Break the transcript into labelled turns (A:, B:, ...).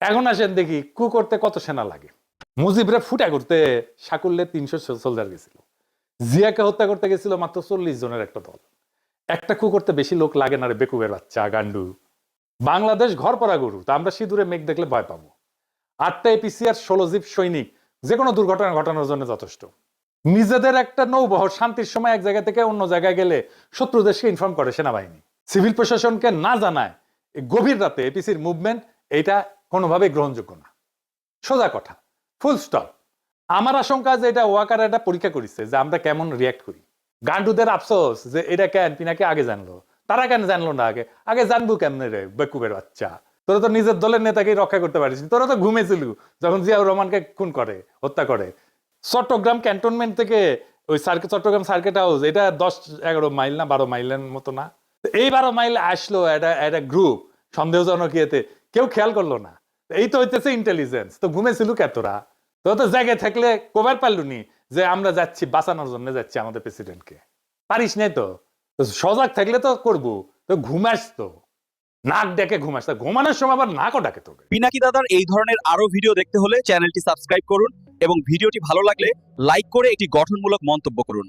A: এখন আসেন দেখি, কু করতে কত সেনা লাগে? মুজিবরে ফুটা করতে সাকুল্যে তিনশো সোলজার গেছিল। জিয়াকে হত্যা করতে গেছিল মাত্র চল্লিশ জনের একটা দল। একটা কু করতে বেশি লোক লাগে না রে বেকুবের বাচ্চা, গান্ডু। বাংলাদেশ ঘর পড়া গরু, তা আমরা সিঁদুরে মেঘ দেখলে ভয় পাবো। আটটা এপিসি আর ষোলো জীব সৈনিক যে কোনো দুর্ঘটনা ঘটানোর জন্য যথেষ্ট। নিজেদের একটা নৌবহর শান্তির সময় এক জায়গা থেকে অন্য জায়গায় গেলে শত্রু দেশকে ইনফর্ম করে সেনাবাহিনী। সিভিল প্রশাসনকে না জানায় গভীর রাতে এপিসির মুভমেন্ট এটা কোনোভাবেই গ্রহণযোগ্য না। সোজা কথা ফুল স্টপ আমার আশঙ্কা যে এটা ওয়াকার একটা পরীক্ষা করেছে যে আমরা কেমন রিয়াক্ট করি। গান্ডুদের আফসোস যে এটা কেন পিনাকে আগে জানলো, তারা কেন জানলো না আগে? আগে জানব কেমনে রে, বেকুবের বাচ্চা। তোরা তো নিজের দলের নেতাকেই রক্ষা করতে পারিস তোরা তো ঘুমেছিল। যখন জিয়াউর রহমানকে খুন করে, হত্যা করে। চট্টগ্রাম ক্যান্টনমেন্ট থেকে ওই সার্কেট চট্টগ্রাম সার্কেট হাউস, এটা দশ, এগারো মাইল না, বারো মাইলের মতো না। এই বারো মাইল আসলো একটা একটা গ্রুপ সন্দেহজনক ইয়েতে। কেউ খেয়াল করল না। এই তো হইতেছে ইন্টেলিজেন্স তো ঘুমেছিল কে তোরা? তো তো জায়গায় থাকলে কবার পারলু নি যে আমরা যাচ্ছি, বাঁচানোর জন্য যাচ্ছি আমাদের প্রেসিডেন্টকে পারিস নাই তো? তো সজাগ থাকলে তো করব। তো ঘুমাস তো। নাক ডেকে ঘুমাস। তা ঘুমানোর সময় আবার নাকও ডাকে তোকে।
B: পিনাকি দাদার এই ধরনের আরও ভিডিও দেখতে হলে চ্যানেলটি সাবস্ক্রাইব করুন এবং ভিডিওটি ভালো লাগলে লাইক করে একটি গঠনমূলক মন্তব্য করুন।